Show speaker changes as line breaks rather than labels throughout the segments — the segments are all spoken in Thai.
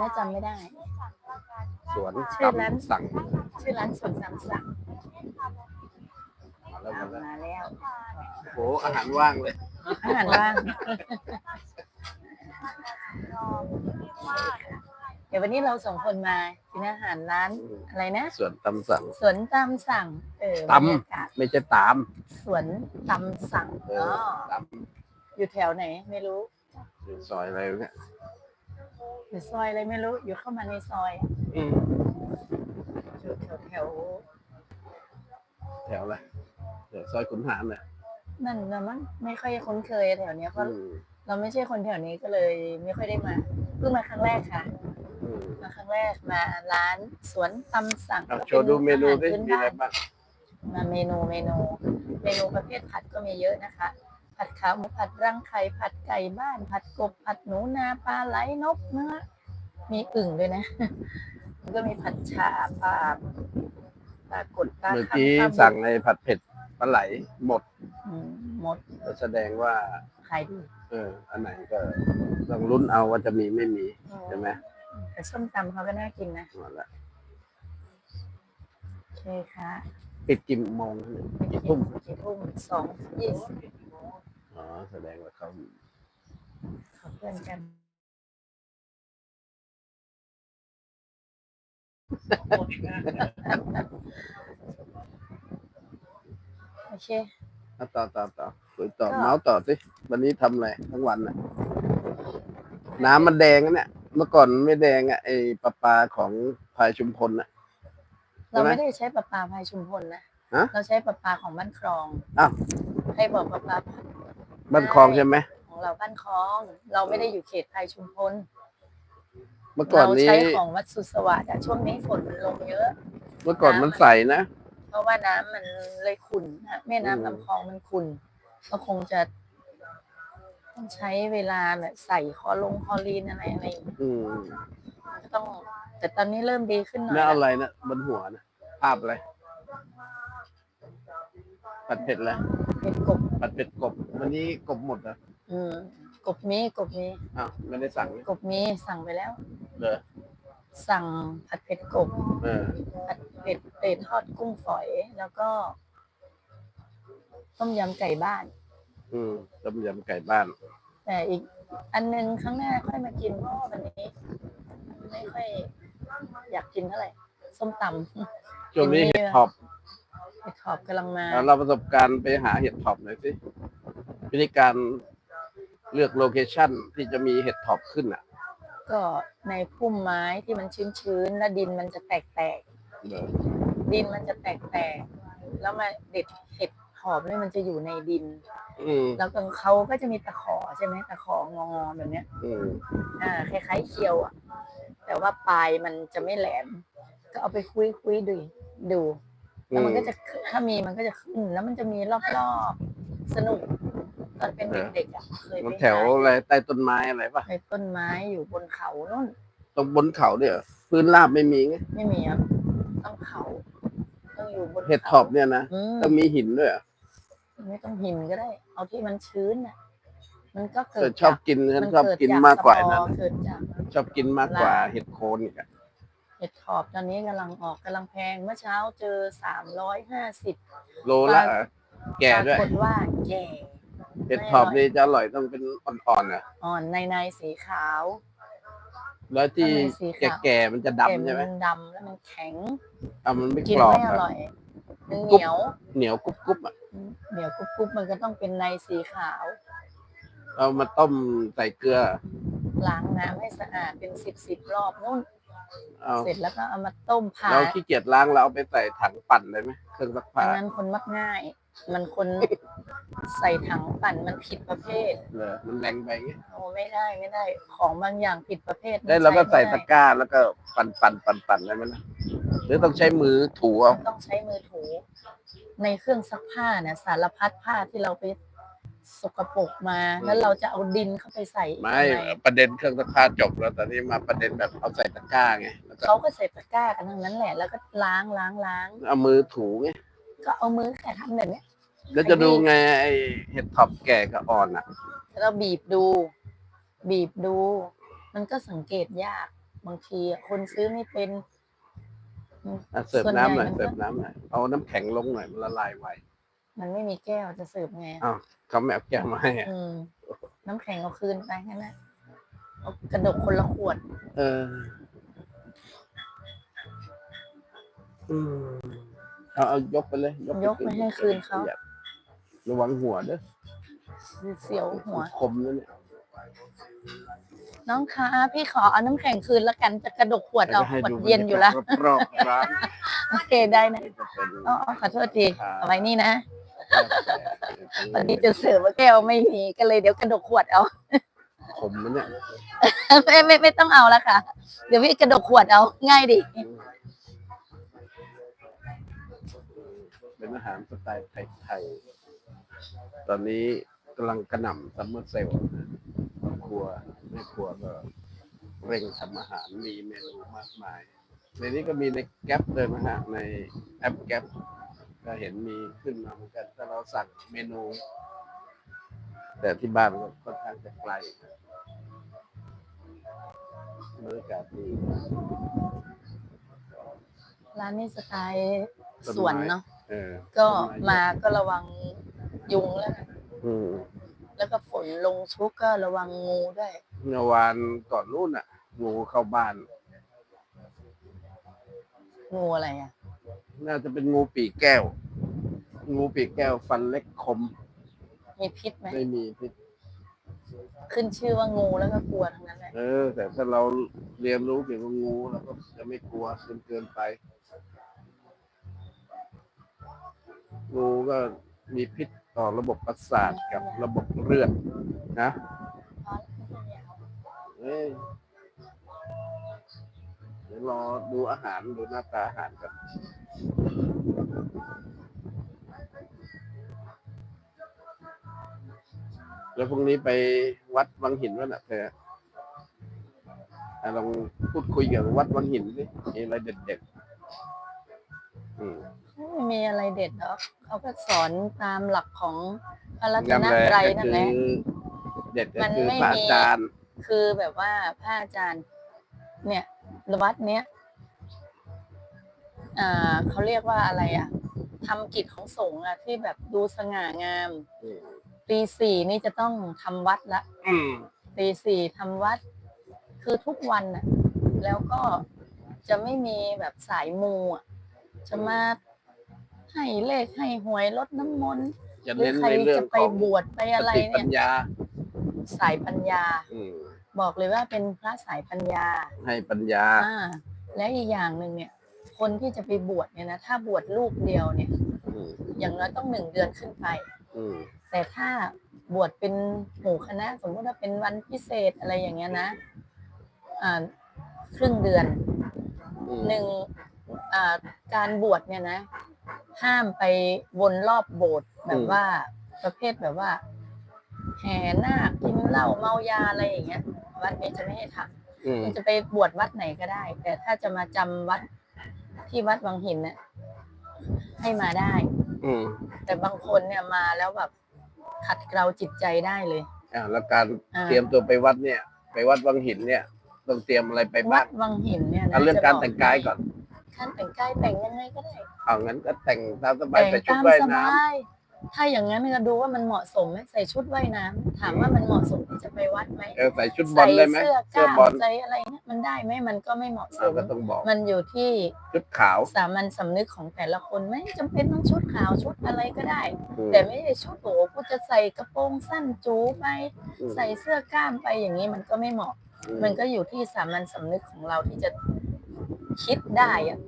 นะจำไม่ได้
สวน
ชื่อร้าน
ตำสั่ง
ชื่อร้านสวนตามสั่ง
มาแล้วมาแล้ว
มาแล้ว
โอ้อาหารว่างเลย
อาหารว่าง เดี๋ยววันนี้เราสองคนมากินอาหารร้านอะไรนะ
สวนตำสั่ง
สวนตามสั่ง เออ
ตำ
บรรยากาศ
ไม่ใช่ตาม
สวนตามสั่ง
เอ
อ๋
อ
อ
ตาม
อยู่แถวไหน ไม่รู้
อยู่ซอยอะไรเนี่ย
อยู่ซอยอะไรไม่รู้ อยู่เข้ามาในซอย
อืม
อยู่แถวแถว
แถวอะไรแถวซอยขุนหารน่ะ
ๆนั่นนะมั้งไม่ค่อยคุ้นเคยแถวเนี้ยเพ
อื
ราะ
ม
เราไม่ใช่คนแถวนี้ก็เลย ไม่ค่อยได้มาเพิ่งมาครั้งแรกค่ะ
อืม
มาครั้งแรกมาร้านสวนตำสั่ง
เอา
ก็
โชว์ดูเมนู
อาหาร
ดิ
พื้น
มีอะไร
บ้าน
บ้าง
มาเมนูเมนู เมนูประเภทผัดก็มีเยอะนะคะ ผัดขาหมูผัดรังไข่ผัดไก่บ้าน ผัดกบผัดหนูนาปลาไหลนกเนื้อมีอึ่งด้วยนะ แล้วก็มีผัดฉ่าปลาปลากดปลา
เมื่อ
คัง
กี้
ปลาบุก
สั่งในผัดเผ็ดปลาไหลหมด
อืมหมด
ก็แสดงว่า
ขายดี
เออ อันไหนก็ต้องลุ้นเอาว่าจะมีไม่มีใช่ไหม
แต่ส้มตำเขาก็น่ากินนะ
หมดละ
โอเคค่ะ
ปิดกี่โมงกี่ทุ่ม
กี่ทุ่มสองยี่สิบ
อ๋อแสดงว่าเขา
เขาเพื่อนกันโอเค
เอาต่อต่อต่อคุยต่อ
ก็
เมาส์ต่อสิวันนี้ทำอะไรทั้งวันน่ะ น้ำมันแดงนะเนี่ย เมื่อก่อนมันไม่แดงอะไอ้ปลาปลาของพายชุมพลน่ะ
เราไม่ได้ใช้ประปาภายชุมพลนะ
ฮะ
เราใช้ประปาของบ้านคลอง
อ้าว
ใครบอกประปา
บ้านคลองใช่ไหม
ของเราบ้านคลอง เราไม่ได้อยู่เขตภายชุมพล
เมื่อก่อน
เรา
นี้
ใช้ของวัดสุสวัสดิ์อะช่วงนี้ฝนมันลงเยอะ
เมื่อก่อนมันใสนะ
เพราะว่าน้ำมันเลยขุ่นนะแม่
อืม
น้ำลำคลองมันขุ่นก็คงจะต้องใช้เวลาแบบใส่คอลงคอลีนอะไรอะไรอย่างเงี้ย
อืม
ก็ต้อง แต่ตอนนี้เริ่มดีขึ้นหน่อย
แล้ว
ละ
อะไรนะบนหัวนะภาพอะไร ผัดเผ็ดอะไร
เป็นกบ
ผัดเผ็ดกบ วันนี้กบหมดเหรอ
อืมกบมีกบมี
อ้าวไม่ได้สั่งเลย
กบมีสั่งไปแล้ว
เลย
สั่งผัดเผ็ดกบ
เออ
ผัดเผ็ดเป็ดทอดกุ้งฝอยแล้วก็ ต้มยำไก่บ้าน
อืมต้มยำไก่บ้าน
แต่อีก อันนึงข้างหน้าค่อยมากินเพราะว่าวันนี้ไม่ค่อยอยากกินเท่าไหร่ส้มตำ
ช่วงนี้
กินไม่
เห็ด
เยอะ
ท็อป
ไปขอบกำลังมา
เอาเราประสบการณ์ไปหาเห็ดท็อปหน่อยสิวิธีการเลือกโลเคชั่นที่จะมีเห็ดท็อปขึ้นอะ
ก็ในพุ่มไม้ที่มันชื้นๆแล้วดินมันจะแตก
เออ
ๆดินมันจะแตกๆแล้วมาเด็ดเห็ดหอมเนี่ยมันจะอยู่ในดิน
อืม
แล้วก็เขาก็จะมีตะขอใช่ไหมตะขององอๆแบบเนี้ย
อืม
อ่าคล้ายๆเคียวอะแต่ว่าปลายมันจะไม่แหลม ก็เอาไปคุยคุยๆดูดู แล้วมันก็จะขึ้นถ้ามีมันก็จะขึ้น แล้วมันจะมีรอบๆสนุกตอนเป็นเด็กๆอะเคยไป
มันแถวอะไรใต้ต้นไม้อะไรปะ
ในต้นไม้อยู่บนเขานู่น
ตรงบนเขาเนี่ยเหรอพื้นราบไม่มีไง
ไม่มีอะต้องเขาต้องอยู่บนขา
เห็ดท็อปเนี่ยนะ
อืม
ต้องมีหินด้วยเหรอ
ไม่ต้องหินก็ได้ เอาที่มันชื้นอะมันก็เกิ
แต่
ด
ชอบ
จาก
กินฉัน
มัน
ชอบ
เด
กิน
จ
มากกว่า
สปอ
นั้น
ร์เกิดจาก
ชอบกินมากกว่า
ลา
เห็ดโคนอีกอะ
เห็ดถอบตอนนี้กำลังออกกำลังแพงเมื่อเช้าเจอสามร้อยห้าสิบ
โลละแก่ด้วย
ปรากฏว่าแก่
เห็ดท็อปนี่จะอร่อยต้องเป็นอ่อนๆอะ
อ่อนในในสีขาว
แล้วที่
ข้างในสีขาว
แก่ๆมันจะดำใช่ไหม
มันดำแล้วมันแข็ง
อะมันไม่
กิน
กรอบ
ไม่อ
อะ
ร่อยมันเห
กรุบ
นียว
เหนียวกรุบๆอะ
เหนียวกรุบๆมันก็ต้องเป็นในสีขาว
เอามาต้มใส่เกลือ
ล้างน้ำให้สะอาดเป็นสิบสิบรอบนู่น
เอา
เสร็จแล้วก็เอามาต้มผ่า
เราขี้เกียจล้างเราเอาไปใส่ถังปั่นได้ไหมเครื่องซักผ้า
อันนั้นคนมักง่าย มันคนใส่ถังปั่นมันผิดประเภท
เลยมันแรงไปไง
โอ้ไม่ได้ไม่ได้ ของบางอย่างผิดประเภทมัน
ได้เราก็ใส่
ไม่
ตะ
ได้
กร้าแล้วก็ปั่นปั่นปั่นปั่นได้ไหมนะหรือต้องใช้มือถูเอา
ต้องใช้มือถู ในเครื่องซักผ้าเนี่ยสารพัดผ้าที่เราไป สกปรกมา แล้วเราจะเอาดินเข้าไปใส่อีก
ไม่
ทำไม
ประเด็นเครื่องซักผ้าจบแล้วตอนนี้มาประเด็นแบบเอาใส่ตะกร้าไงแล้วก็
เขาก็ใส่ตะกร้ากันทั้งนั้นแหละ แล้วก็ล้างล้างล้าง
เอามือถูไง
ก็เอามือแค่ทำแบบเนี้ย
แล้วจะดูไงไอเห็ดท็อปแก่กับอ่อนอะ
แล้วเราบีบดู บีบดู มันก็สังเกตยากบางทีอะคนซื้อไม่เป็น
อะเสิร์ฟ
ส่วน
น้ำหน่อย
ใหญ่มันก็
เสิร์ฟน้ำหน่อยเอาน้ำแข็งลงหน่อยมันละลายไว
มันไม่มีแก้วจะเสิร์ฟไงอะ
อ้าวเขาไม่เอาแก้วมาให้อะ
อืม น้ำแข็งเอาคืนไปงั้นนะเอากระดกคนละขวด
เออ อืมเอาเอายกไปเลย
ยกไปให้คืนเขา
ระวังหัวเด้อ
เสียวหัว
คมนั่นเนี่ย
น้องคะพี่ขอเอาน้ำแข็งคืนละกันจะกระดกขวดเอา
จะให้
ขวด
ดู
เย็นอยู่แล้ว
รอบๆร้าน
โอเคได้นะ
จะเป็น
อ๋อขอโทษที
ครับ
เอาไว้นี่นะ
กาแฟ
วันนี้จะเสิร์ฟว่าแก้วไม่มีก็เลยเดี๋ยวกระดกขวดเอา
ขมมันเนี่ย
ไม่ไม่ไม่ต้องเอาละค่ะ เดี๋ยวพี่กระดกขวดเอา ง่ายดิ
เป็นอาหารสไตล์ไทยๆตอนนี้กำลังกระหน่ำซัมเมอร์เซลล์นะครัวแม่ครัวก็เร่งทำอาหารมีเมนูมากมาย ในนี้ก็มีในแก๊ปเลยนะฮะ ในแอปแก๊ป ก็เห็นมีขึ้นมาเหมือนกันถ้าเราสั่งเมนู แต่ที่บ้านก็ค่อนข้างจะไกลบรรยากาศดี
ร้านนี้สไตล์สวนเนาะ
เออ
ก็มาก็ระวังยุงแล้วกัน
อืม
แล้วก็ฝนลงชุกก็ระวังงูด้วย
เมื่อวานก่อนนู่นอะ งูเข้าบ้าน
งูอะไรอะ
น่าจะเป็นงูปีกแก้ว งูปีกแก้วฟันเล็กคม
มีพิษไหม
ไม่มีพิษ
ขึ้นชื่อว่างูแล้วก็กลัวทั้งนั้นแหละ
เออ แต่ถ้าเราเรียนรู้เกี่ยวกับงูเราก็จะไม่กลัวจนเกินไป งูก็มีพิษต่อระบบประสาทกับระบบเลือดนะ เอ้ยเดี๋ยวรอดูอาหารดูหน้าตาอาหารกันแล้วพรุ่งนี้ไปวัดวังหินวะน่ะเธออะลองพูดคุยเกี่ยวกับวัดวังหินสิมีอะไรเด็ดๆอืม
ไม่มีอะไรเด็ดหรอกเขาก็สอนตามหลักของพระรัต
นั่น
น
แหละ
ตรัย
ก็
นั่น
คื
แหละ
อเด็ดก็
มัน
คือ
ไม่
พระ
มี
อาจารย์
คือแบบว่าพระอาจารย์ เนี่ย วัดเนี้ยอ่าเขาเรียกว่าอะไรอะทำกิจของสงฆ์อะที่แบบดูสง่างาม
อืม
ตีสี่นี่จะต้องทำวัดละ
อืม
ตีสี่ทำวัด คือทุกวันน่ะแล้วก็จะไม่มีแบบสายมูอะจะมาให้เลขให้หวยลดน้ำมนต์
จะ
หรือ
เน้น
ใคร
ในเรื่อง
จะไป
ของ
บวชไปอะไร
สติปั
เนี่ย
ญญา
สายปัญญา
อืม
บอกเลยว่าเป็นพระสายปัญญา
ให้ปัญญา
อ่าและอีกอย่างหนึ่งเนี่ย คนที่จะไปบวชเนี่ยนะถ้าบวชลูกเดียวเนี่ย
อืม
อย่างน้อยต้องหนึ่งเดือนขึ้นไป
อืม
แต่ถ้าบวชเป็นหมู่คณะ สมมติว่าเป็นวันพิเศษอะไรอย่างเงี้ยนะอ่าครึ่งเดือน
อืม
หนึ่งอ่าการบวชเนี่ยนะห้ามไปวนรอบโบสถ์แบบว่าประเภทแบบว่า แห่นาคกิน เหล้าเมายาอะไรอย่างเงี้ย วัดนี้จะไม่ให้ทำ
อืม
คุณจะไปบวชวัดไหนก็ได้ แต่ถ้าจะมาจำวัดที่วัดวังหินเนี่ยให้มาได้
อืม
แต่บางคนเนี่ยมาแล้วแบบขัดเกลาจิตใจได้เลย
อ่าแล้วการ
อ่า
เตรียมตัวไปวัดเนี่ย ไปวัดวังหินเนี่ย ต้องเตรียมอะไรไป
วั
บ้าง
ดวังหินเนี่ยนะ
เอาเรื่องการ
จะบ
แต่งกายก่อน
การแต่งกายแต่งยังไงก็ได้
เอางั้นก็แต่งตามสบาย
แต่ง
ใส่ชุด
ตาม
ว่าย
ส
น้
บาย ถ้าอย่างนั้นก็ดูว่ามันเหมาะสมไหมใส่ชุดว่ายน้ำถามว่ามันเหมาะสมที่จะไปวัดไหมำ
เออใส่ชุดบอลได้ไหม
เสื้อก
เสื้อ
ล้าม
บอล
ใส่อะไรเนี่ยมันได้ไหมมันก็ไม่เหมาะส
อะ
ม
ก็ต้องบอก
มันอยู่ที่
ชุดขาว
สามัญสำนึกของแต่ละคนไม่จำเป็นต้องชุดขาวชุดอะไรก็ได้
อืม
แต่ไม่ได้ชุดโหกูจะใส่กระโปรงสั้นจูไป
อืม
ใส่เสื้อกล้ามไปอย่างนี้มันก็ไม่เหมาะ
อื
มันก็อยู่ที่สามัญสำนึกของเราที่จะคิดได้อะ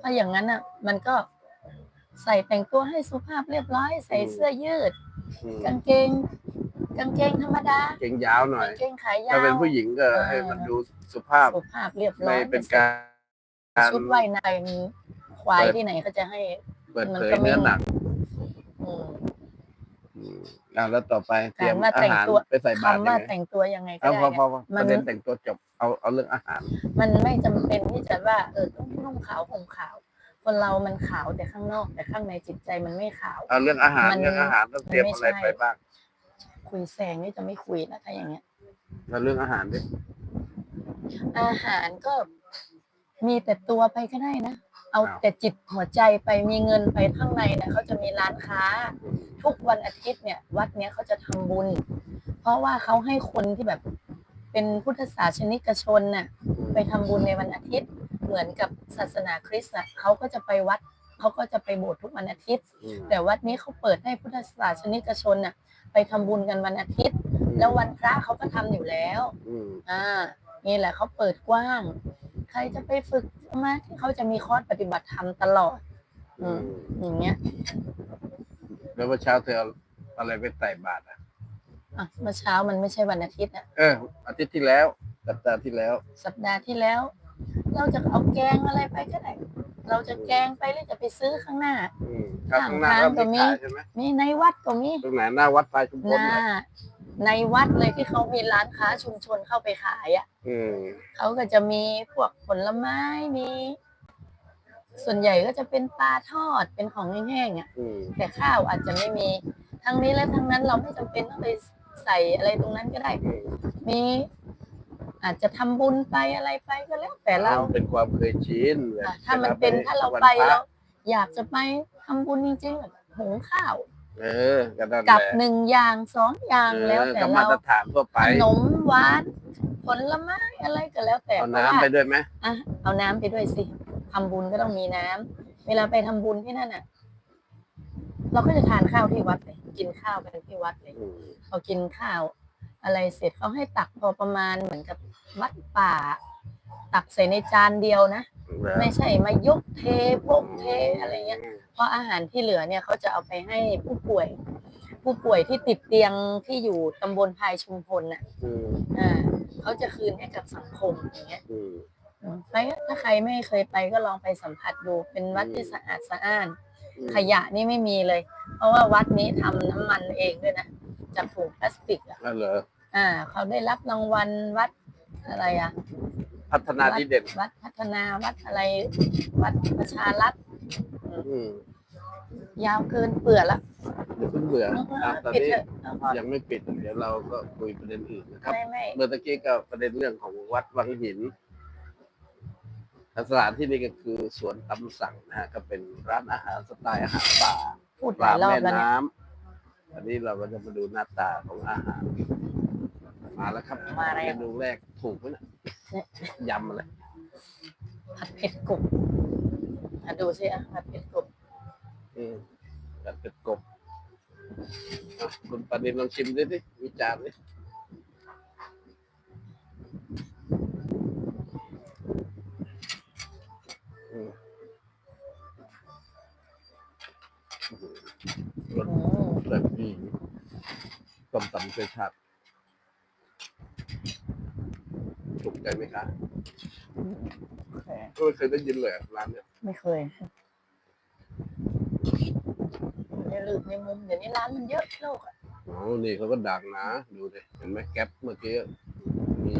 ถ้าอย่างนั้นอะ มันก็ ใส่แต่งตัวให้สุภาพเรียบร้อย ใส่เสื้อยืด
อืม
กางเกง กางเกงธรรมดา
เกงยาวหน่อย
กางเกงขายาว
ถ้าเป็นผู้หญิงก็
เออ
ให้มันดูสุภาพ
สุภาพเรียบร้
ไม่
อย
เป็นการ
ชุดว่ายน้ำควายที่ไหนเขาจะให้
เปิด
มัน
เผย
ก็ไม่
เนื้อหนัง
อืม
อืมอ่าแล้วต่อไปเตรียม
ถามว่า
อา
แต่ง
หาร
ตัว
ไปใส่บาตร
คำ
ยั
ว่าง
ไง
แต่งตัวยังไงก็
เอา
ได้
พอพอ
เนี่ย
พอประเด็นแต่งตัวจบเอาเอาเรื่องอาหาร
มันไม่จำเป็นที่จะว่า เออต้องนุ่งขาวห่มขาว คนเรามันขาวแต่ข้างนอก แต่ข้างในจิตใจมันไม่ขาว
เอาเรื่องอาหาร
มัน
เรื่องอาหารต้องเตรียม
มันไม่
อะไร
ใช่
ไปบ้าง
คุยแซงนี่จะไม่คุยนะถ้าอย่างเงี้ย
เอาเรื่องอาหารดิ
อาหารก็มีแต่ตัวไปก็ได้นะ เอา
ครับ
แต่จิตหัวใจไปมีเงินไปข้างในนะเขาจะมีร้านค้า ทุกวันอาทิตย์เนี่ย วัดเนี้ยเขาจะทำบุญ เพราะว่าเขาให้คนที่แบบเป็นพุทธศาสนิกชนน่ะ ไปทำบุญในวันอาทิตย์ เหมือนกับศาสนาคริสต์อะเขาก็จะไปวัดเขาก็จะไปโบสถ์ทุกวันอาทิตย์
อืม
แต่วัดนี้เขาเปิดให้พุทธศาสนิกชนน่ะ ไปทำบุญกันวันอาทิตย์ แล้ววันพระเขาก็ทำอยู่แล้ว
อืม
อ่านี่แหละเขาเปิดกว้าง ใครจะไปฝึกสมาธิเขาจะมีคอร์สปฏิบัติธรรมตลอด อืมอย่างเงี้ย
แล้วเมื่อเช้าเธอเอาอะไรไปใส่บาตรอะ
อะเมื่อเช้ามันไม่ใช่วันอาทิตย์อะ
เอออาทิตย์ที่แล้ว สัปดาห์ที่แล้ว
สัปดาห์ที่แล้ว เราจะเอาแกงอะไรไปก็ได้เราจะแกงไปหรือจะไปซื้อข้างหน้า
อืมข้างหน้าก็มีขายใช่ไหม
มีในวัดก็มี
ตรงไหนหน้าวัดพายชุมพ
ห
ล
น้า
เหรอ
ในวัดเลยที่เขามีร้านค้าชุมชนเข้าไปขายอะ
อืม
เขาก็จะมีพวกผลไม้มี ส่วนใหญ่ก็จะเป็นปลาทอดเป็นของแห้งๆอะ
อืม
แต่ข้าวอาจจะไม่มีทั้งนี้และทั้งนั้นเราไม่จำเป็นต้องไปใส่อะไรตรงนั้นก็ได้
อืม
มี อาจจะทำบุญไปอะไรไปก็แล้วแต่เรา
เป็นความเคยชิน
อะถ้ามันเป็นถ้าเราไปแล้วอยากจะไปทำบุญจริงๆแบบหุงข้าว
เออก็นั่นแห
กับ
ละ
หนึ่งอย่างสองอย่างแล้ว
เออ
แต่
ก็มา
เรา
ตรฐานทั่วไป
ขนมหวานผลไม้อะไรก็แล้วแต่
เอา
เพราะ
น้ำ
ว่า
ไปด้วยไหม
อะเอาน้ำไปด้วยสิทำบุญก็ต้องมีน้ำเวลาไปทำบุญที่นั่นอะ เราก็จะทานข้าวที่วัดเลยกินข้าวกันที่วัดเลย
อืม
พอกินข้าว อะไรเสร็จเขาให้ตักพอประมาณเหมือนกับวัดป่า ตักใส่ในจานเดียวนะ
แล้ว
ไม่ใช่มายกเทโปกเทอะไรเงี้ยเพราะอาหารที่เหลือเนี่ยเขาจะเอาไปให้ผู้ป่วย ผู้ป่วยที่ติดเตียงที่อยู่ตำบลพายชุมพลน่ะ
อืม
อ่าเขาจะคืนให้กับสังคมอย่างเงี้ย
อืม
อืมไปถ้าใครไม่เคยไปก็ลองไปสัมผัสดู เป็นวัดที่สะอาดสะอ้าน
อืม
ขยะนี่ไม่มีเลย เพราะว่าวัดนี้ทำน้ำมันเองด้วยนะจากถุงพลาสติกอะ
นั่นเหรอ
อ่า เขาได้รับรางวัลวัดอะไรอะ
พัฒนาที่เด่น
วัดพัฒนาวัดอะไร วัดประชารัฐ
อืม
ยาวเกินเปื่อละ
เดี๋ยวเพิ่งเบื่ออะตอน
ปิด
นี้
เถอะเอาพอ
ยังไม่ปิด เดี๋ยวเราก็คุยประเด็นอื่นนะครับ
ไม่ไม่
เมื่อตะกี้ก็ประเด็นเรื่องของวัดวังหินสถานที่นี้ก็คือสวนตำสั่งนะฮะก็เป็นร้านอาหารสไตล์อาหารป่า
พูด
ป
ห
ลา
ลายรอบ
แม่
แล้วเนี่ย
น้ำอันนี้เราก็จะมาดูหน้าตาของอาหาร มาแล้วครับ
มาแล้ว
เมนูแรกถูกไหมเนี่ยยำอะไร
ผัดเผ็ดกบอะดูสิอะผัดเผ็ดกบ
อืมกัดเป็ดกบอะคุณปานินลองชิมดิสิวิจารณ์ดิอืมรส
อืม
แบบนี้ต้มตำเชื้อชาติ ถูกใจไหมคะ
โอเค
ไม่เคยได้ยินเลยอะร้านเนี้ย
ไม่เคยในลืมในมุมเดี๋ยวนี้ร้านมันเยอะโลกอะ
อ๋อนี่เขาก็ดังนะ ดูดิเห็นไหมแก๊ปเมื่อกี้มี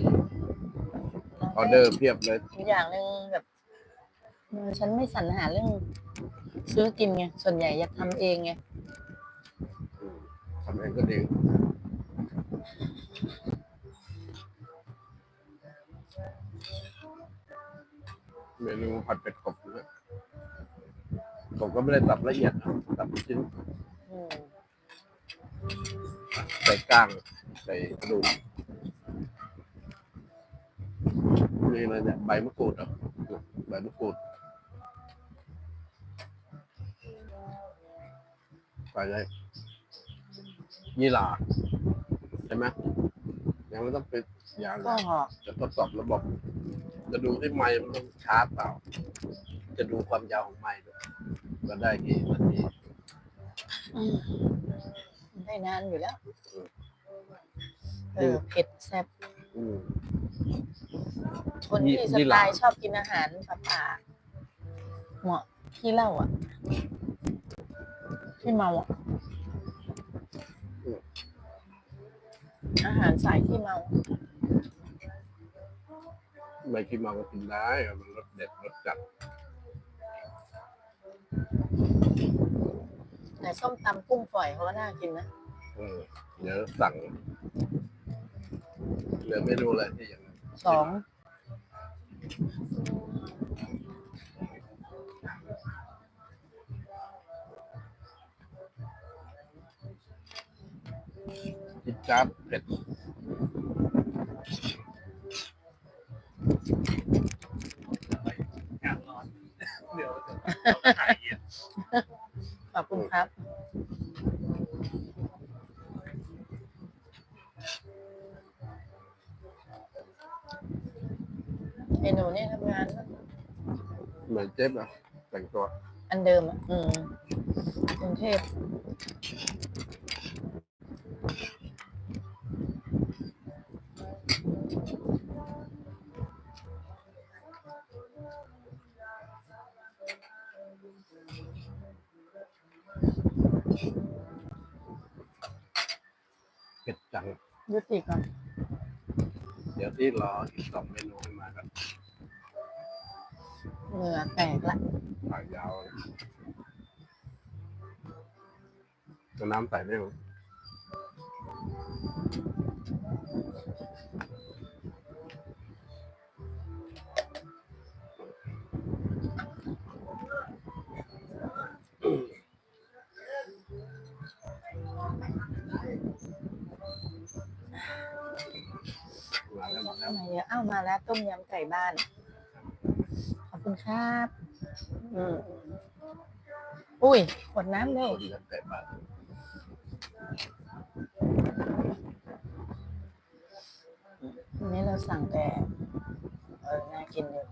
ออเดอร์เพียบเลย
อีกอย่างหนึ่งแบบเออฉันไม่สรรหาเรื่องซื้อกินไง ส่วนใหญ่อยากทำเองไง
อืมทำเองก็ดี เมนูผัดเป็ดกบนะผมก็ไม่ได้ตับละเอียดนะตับเป็นชิ้น
อืม
ใส่ก้าง ใส่กระดูกนี่เลยเนี่ยใบมะกรูดเหรอะใบมะกรูดใส่เลยยี่หร่าใช่ไหมยังไม่ต้องไปอย่าง
ก็
จะทดสอบระบบ จะดูที่ไม้มันต้องชาร์จเปล่า จะดูความยาวของไม้ด้วยก็ได้กี่นาที
อืมได้นานอยู่แล้ว เออเผ็ดแซ่บ
อืม
คนที่
ยี่
ส
ยี่ห
ไต
ร่า
ล์ชอบกินอาหารป่าๆเหมาะที่เหล่าอะ ที่เมาอะ อาหารสายที่เมา
ไม่คิดมาก็กินได้อะมันรสเด็ดรสจัด
แต่ส้มตำกุ้งฝอยเขาก็น่ากินนะ
เออเดี๋ยวสั่งเหลือเมนูอะไรที่ยัง
สอง
จิตจัดเผ็ด
งานร้อน เดี๋ยวเดี๋ยวเราจะหายเย็น
ขอบคุณครับเมนูนี่ทำงาน
เหมือนเจ๊บอะแต่งตัว
อันเดิมอะ อืมกรุงเทพ ยุติก่อน
เดี๋ยวที่รออีกสองเมนูให้มากัน
เหงื่อแตกละ
ถ่ายยาวเลยเอาน้ำใส่ได้ไหม มาแล้วมาแล้ว
ทำไมเยอะเอ้ามาแล้วต้มยำไก่บ้าน ขอบคุณครับอืมอุ้ยขวดน้ำเลย
คนละแต่บาท
วันนี้เราสั่งแต่เออน่ากินเลย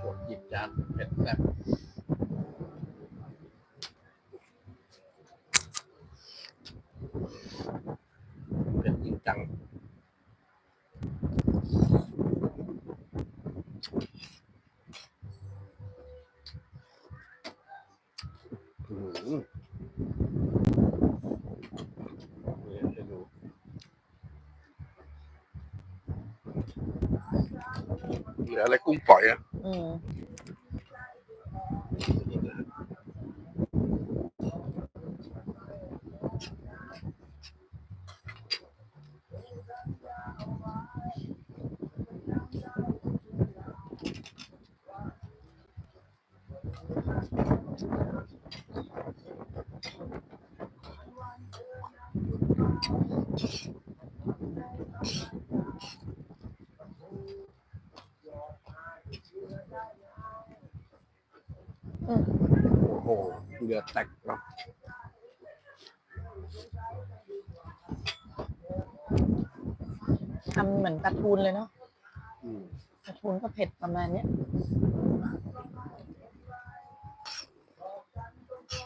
ปวดจิตจานเผ็ดแซ่บเผ็ดจริงจัง อืมเนี่ยให้ดู เหลืออะไรกุ้งปล่อยอะ
อืม อืม
โอ้โห เหลือแตกเนาะ
ทำเหมือนปลาทูนเลยเนาะ
อืม
ปลาทูนก็เผ็ดประมาณเนี้ย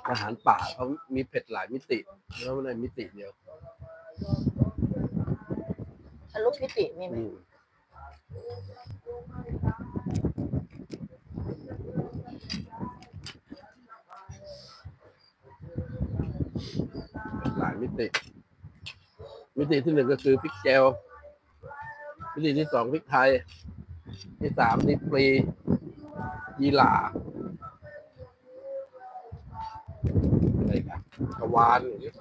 อาหารป่าเขามีเผ็ดหลายมิติ แล้วในมิติเดียว
ทะลุพิติมีไหม
อืม หลายมิติ มิติที่หนึ่งก็คือพริกแจวมิติที่สองพริกไทย ที่สามดิปรียีหร่าอะไรกันกระวานอย่างเงี้ย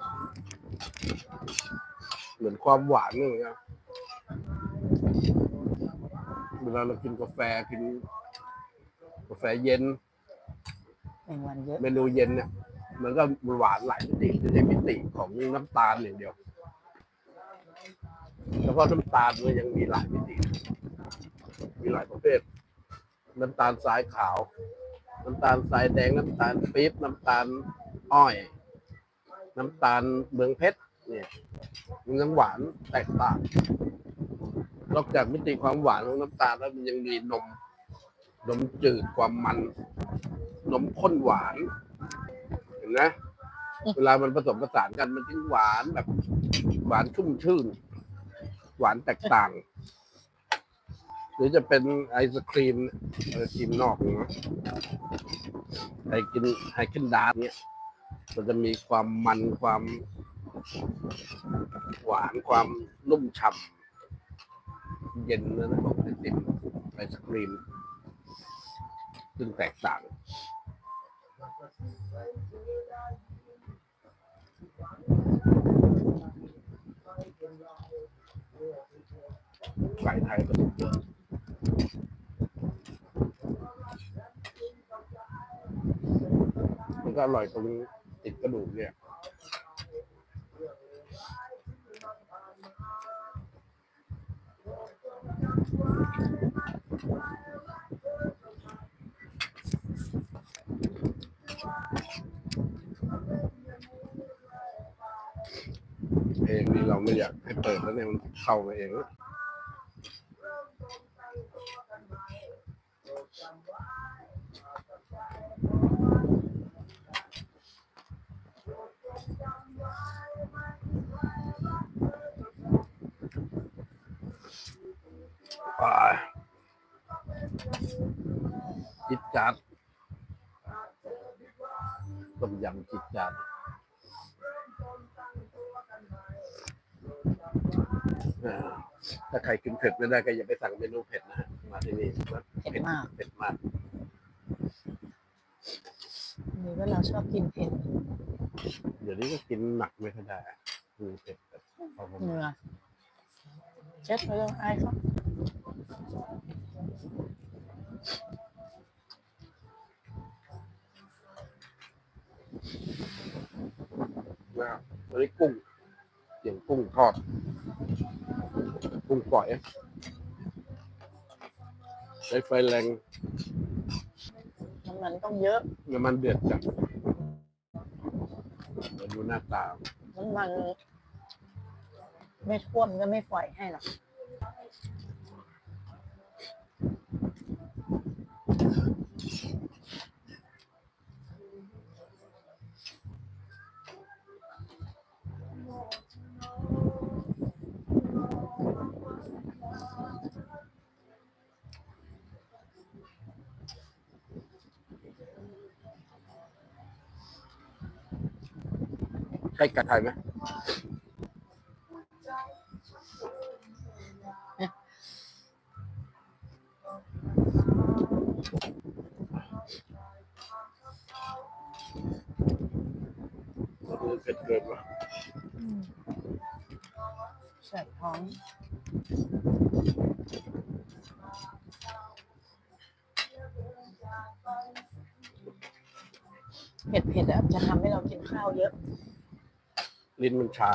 เหมือนความหวานอย่างเงี้ยเวลาเรากินกาแฟกินกาแฟเย็น
แมงวันเยอะ
เมนูเย็นเนี่ย มันก็หวานหลายมิติไม่ใช่มิติของน้ำตาลอย่างเดียวเฉพาะน้ำตาลมันยังมีหลายมิติ มีหลายประเภท น้ำตาลทรายขาว น้ำตาลทรายแดง น้ำตาลปี๊บน้ำตาลอ้อย น้ำตาลเมืองเพชรเนี่ยมันยังหวานแตกต่างนอกจากมิติความหวานของน้ำตาลแล้วมันยังมีนมนมจืดความมันนมข้นหวาน นไหมเวลามันผสมผสานกันมันจึงหวานแบบ หวานชุ่มชื่น หวานแตกต่าง หรือจะเป็นไอศครีมไอศครีมนอกนะไอกินไฮเคนดาร์เนี่ยมันจะมีความมันความหวานความนุ่มฉ่ำเย็นนะนะของไอติมไอศครีมซึ่งแตกต่าง ไก่ไทยก็ถูกเยอะมันก็อร่อยตรงติดกระดูกเนี่ยเพลงนี้เราไม่อยากให้เปิดแล้วเนี่ยมันเข้ามาเองแล้ว ไปจิตจัดต้มยำจิตจัดอ่าถ้าใครกินเผ็ดไม่ได้ก็อย่าไปสั่งเมนูเผ็ดนะฮะมาที่นี่
เผ็ดมาก
เผ็ดมาก
นี่ว่าเราชอบกินเผ็ด
เดี๋ยวนี้ก็กินหนักไม่ค่อยได้คือเผ็ดแบบพอประ
เห
มาณ
งื่อเช็ดไปเรื่องไอ้เขา
นะครับอันนี้กุ้งเสียงกุ้งทอด กุ้งปล่อยใช้ไฟแรง
น้ำมันต้องเยอะ
น้ำมันเดือดจัดเดี๋ยวดูหน้าตา
น้ำมัน ไม่ท่วมก็ไม่ปล่อยให้หรอก
ใช่ก อ
งเผ็ดเผ็ดๆอะจะทำให้เรากินข้าวเยอะ
ลิ้นมันชา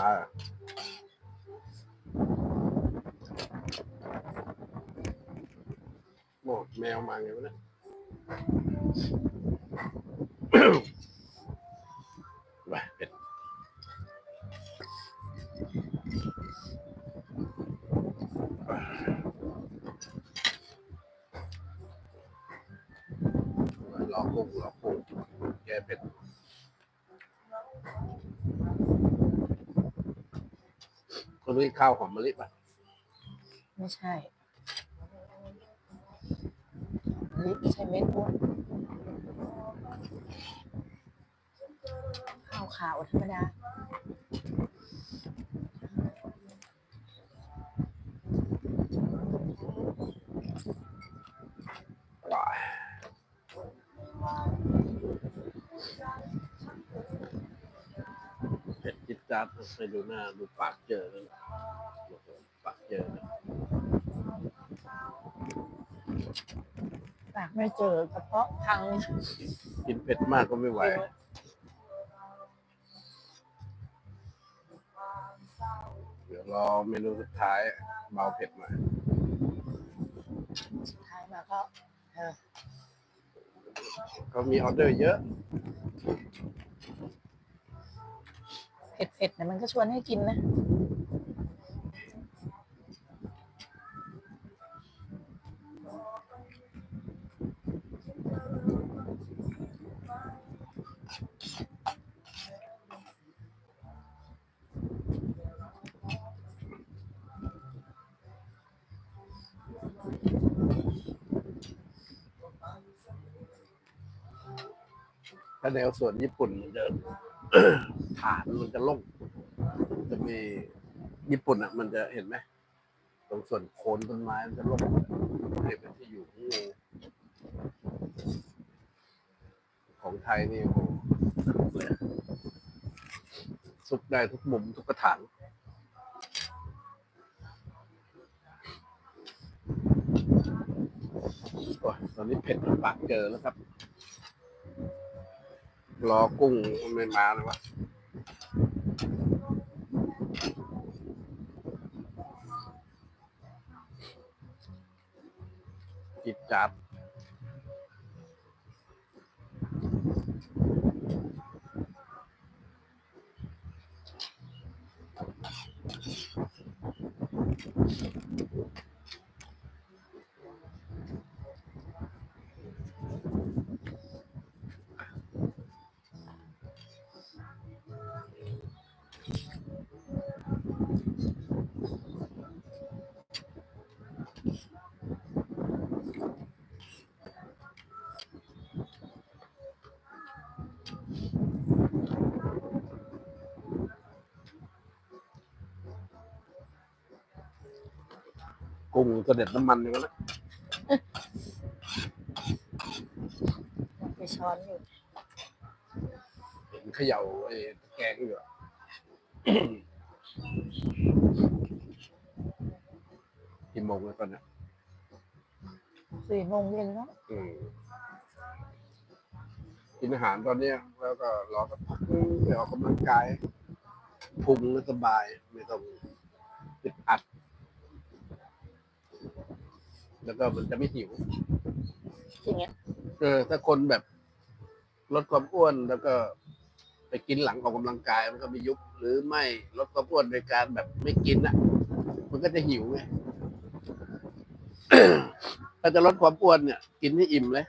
โอ้แมวมาไงวะเนี่ย ข้าวหอมมะลิป่ะ
ไม่ใช่ลิไม่ใช่เม็ดอ้วนข้าวขาวธรรมดา
เผ็ดจิตจัดไปดูหน้า ดูปากเจอเลยปาก เจอเลย
ปากไม่เจอกระเพาะพัง
กินเผ็ดมากก็ไม่ไหว เดี๋ยวรอเมนูสุดท้ายเบาเผ็ดหน่อย
สุดท้ายมาก็เออ
เขามีออเดอร์เยอะ
เผ็ดๆเนี่ยมันก็ชวนให้กินนะ
ถ้าแนวส่วนญี่ปุ่นมันจะฐานมันจะล่งจะมีญี่ปุ่นอะ มันจะเห็นไหมตรงส่วนโคนต้นไม้มันจะล่งให้เป็นที่อยู่ของงูของไทยนี่โอ้โหสุดเลยซุกได้ทุกมุมทุกกระถางอ้ตอนนี้เผ็ดปากเจอแล้วครับ รอกุ้งมันไม่มาเลยวะจิตจับ กุ้งเสด็จน้ำมันอยู่แล้วนะ
ไปช้อนอยู่
เห็นเขย่าไอ้ตะแกรงอยู่อะกี่โมงแล้วตอนเนี้ย
สี่โมงเย็นแล้ว
อืมกินอาหารตอนเนี้ยแล้วก็รอสักพักนึงไปออกกำลังกายพุงก็สบายไม่ต้องติดอัด แล้วก็มันจะไม่หิว
จริงอะ
เออถ้าคนแบบลดความอ้วนแล้วก็ ไปกินหลังออกกำลังกาย มันก็ไม่ยุบหรือไม่ลดความอ้วนโดยการแบบไม่กินอะ มันก็จะหิวไงถ้าจะลดความอ้วนเนี่ย กินให้อิ่มเลย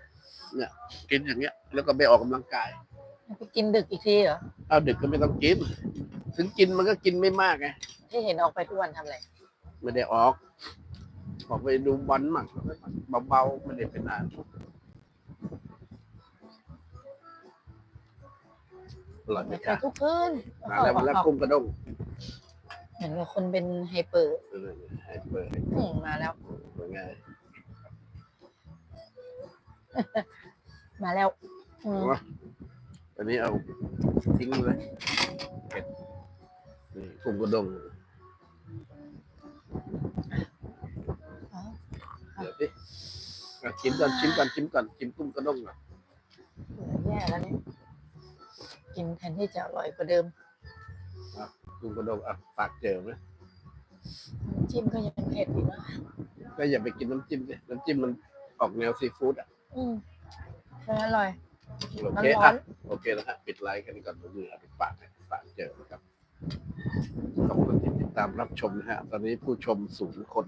เนี่ย กินอย่างเงี้ย แล้วก็ไปออกกำลังกาย
ไปกินดึกอีกทีเหรอ
เอาดึกก็ไม่ต้องกิน ถึงกินมันก็กินไม่มากไง
ที่เห็นออกไปทุกวันทำอะไร
ไม่ได้ออก ออกไปดูบอลมั่งเบาๆไม่ได้เป็นอะไรอร่อยไหม
ไป
จ๊ะ
ทุกคืน
มาแล้วมาแล้วกุ้งกระด้ง
เหมือนกับคนเป็นไฮเปอร์
เออให้เปิดให้
อืมมาแล้ว
เป็นไง
มาแล้วอืม
วะอันนี้เอาทิ้งเลยเผ็ดนี่กุ้งกระด้ง
อ๋อ
เดี๋ยวดิอะชิมก่อนชิมก่อนชิมก่อนชิมกุ้งกระด้งก่อน
เหลือแย่แล้วเนี่ยกินแทนที่จะอร่อยกว่าเดิม
กุ้งกระด้งอะปากเจอไหม
น้ำจิ้มก็ยังเผ็ดอยู่นะ
ก็อย่าไปกินน้ำจิ้มสิน้ำจิ้มมันออกแนวซีฟู้ดอะ
อืมใช่อร่อย
โอ
มัน
เค
ร้อ
อะ
น
โอเคแล้วฮะปิดไลค์กันก่อนผมมือเอาไปปากให้ปากเจอนะครับขอบคุณที่ติดตามรับชมนะฮะ ตอนนี้ผู้ชมศูนย์คน